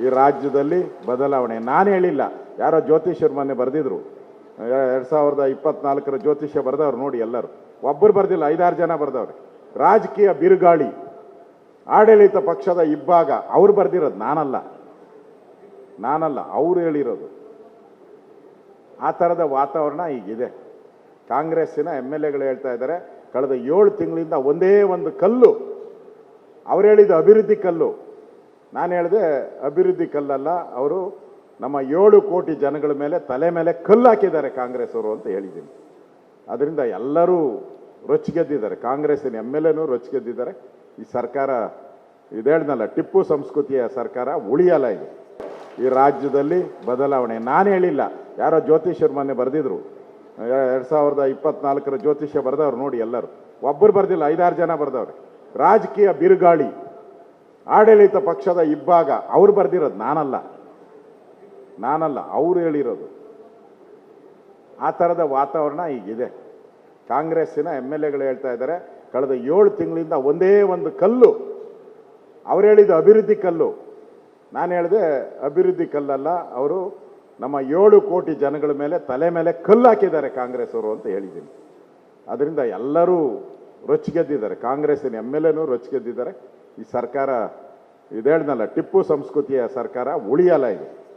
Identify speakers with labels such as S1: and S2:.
S1: ಈ ರಾಜ್ಯದಲ್ಲಿ ಬದಲಾವಣೆ. ನಾನು ಹೇಳಿಲ್ಲ. ಯಾರೋ ಜ್ಯೋತಿಷ್ಯರು ಮೊನ್ನೆ ಬರೆದಿದ್ರು. ಎರಡು ಸಾವಿರದ ಇಪ್ಪತ್ನಾಲ್ಕರ ಜ್ಯೋತಿಷ್ಯ ಬರೆದವ್ರು ನೋಡಿ ಎಲ್ಲರೂ. ಒಬ್ಬರು ಬರ್ದಿಲ್ಲ, ಐದಾರು ಜನ ಬರೆದವ್ರೆ. ರಾಜಕೀಯ ಬಿರುಗಾಳಿ, ಆಡಳಿತ ಪಕ್ಷದ ಇಬ್ಬಾಗ, ಅವ್ರು ಬರ್ದಿರೋದು ನಾನಲ್ಲ. ನಾನಲ್ಲ, ಅವ್ರು ಹೇಳಿರೋದು. ಆ ಥರದ ವಾತಾವರಣ ಈಗಿದೆ. ಕಾಂಗ್ರೆಸ್ಸಿನ ಎಂ ಎಲ್ ಎಗಳು ಹೇಳ್ತಾ ಇದ್ದಾರೆ, ಕಳೆದ ಏಳು ತಿಂಗಳಿಂದ ಒಂದೇ ಒಂದು ಕಲ್ಲು, ಅವ್ರು ಹೇಳಿದ ಅಭಿವೃದ್ಧಿ ಕಲ್ಲು ನಾನು ಹೇಳಿದೆ ಅಭಿವೃದ್ಧಿ ಕಲ್ಲಲ್ಲ, ಅವರು ನಮ್ಮ ಏಳು ಕೋಟಿ ಜನಗಳ ಮೇಲೆ ತಲೆ ಮೇಲೆ ಕಲ್ಲು ಹಾಕಿದ್ದಾರೆ ಕಾಂಗ್ರೆಸ್ ಅವರು ಅಂತ ಹೇಳಿದ್ದೀನಿ. ಅದರಿಂದ ಎಲ್ಲರೂ ರೊಚ್ಚಿಗೆದ್ದಿದ್ದಾರೆ. ಕಾಂಗ್ರೆಸ್ಸಿನ ಎಂ ಎಲ್ ಎನೂ ರೊಚ್ಚಿಗೆದ್ದಿದ್ದಾರೆ. ಈ ಸರ್ಕಾರ ಇದೇಳ್ನಲ್ಲ ಟಿಪ್ಪು ಸಂಸ್ಕೃತಿಯ ಸರ್ಕಾರ ಉಳಿಯಲ್ಲ ಇದು. ಈ ರಾಜ್ಯದಲ್ಲಿ ಬದಲಾವಣೆ. ನಾನು ಹೇಳಿಲ್ಲ, ಯಾರೋ ಜ್ಯೋತಿಷ್ಯರು ಮೊನ್ನೆ ಬರೆದಿದ್ರು. ಎರಡು ಸಾವಿರದ ಇಪ್ಪತ್ನಾಲ್ಕರ ಜ್ಯೋತಿಷ್ಯ ಬರೆದವ್ರು ನೋಡಿ ಎಲ್ಲರೂ. ಒಬ್ಬರು ಬರ್ದಿಲ್ಲ, ಐದಾರು ಜನ ಬರೆದವ್ರೆ. ರಾಜಕೀಯ ಬಿರುಗಾಳಿ ಆಡಳಿತ ಪಕ್ಷದ ಇಬ್ಬಾಗ ಅವ್ರು ಬರ್ದಿರೋದು ನಾನಲ್ಲ. ನಾನಲ್ಲ, ಅವ್ರು ಹೇಳಿರೋದು. ಆ ಥರದ ವಾತಾವರಣ ಈಗಿದೆ. ಕಾಂಗ್ರೆಸ್ಸಿನ ಎಂ ಎಲ್ ಎಗಳು ಹೇಳ್ತಾ ಇದ್ದಾರೆ, ಕಳೆದ ಏಳು ತಿಂಗಳಿಂದ ಒಂದೇ ಒಂದು ಕಲ್ಲು, ಅವ್ರು ಹೇಳಿದ ಅಭಿವೃದ್ಧಿ ಕಲ್ಲು, ನಾನು ಹೇಳಿದೆ ಅಭಿವೃದ್ಧಿ ಕಲ್ಲಲ್ಲ, ಅವರು ನಮ್ಮ ಏಳು ಕೋಟಿ ಜನಗಳ ಮೇಲೆ ತಲೆ ಮೇಲೆ ಕಲ್ಲು ಹಾಕಿದ್ದಾರೆ ಕಾಂಗ್ರೆಸ್ ಅವರು ಅಂತ ಹೇಳಿದ್ದೀನಿ. ಅದರಿಂದ ಎಲ್ಲರೂ ರೊಚ್ಚಿಗೆದ್ದಿದ್ದಾರೆ, ಕಾಂಗ್ರೆಸ್ಸಿನ ಎಂ ಎಲ್ ಎನೂ ರೊಚ್ಚಿಗೆದ್ದಿದ್ದಾರೆ, ಈ ಸರ್ಕಾರ ಇದೇಳ್ನಲ್ಲ ಟಿಪ್ಪು ಸಂಸ್ಕೃತಿಯ ಸರ್ಕಾರ ಉಳಿಯಲ್ಲ ಇದು.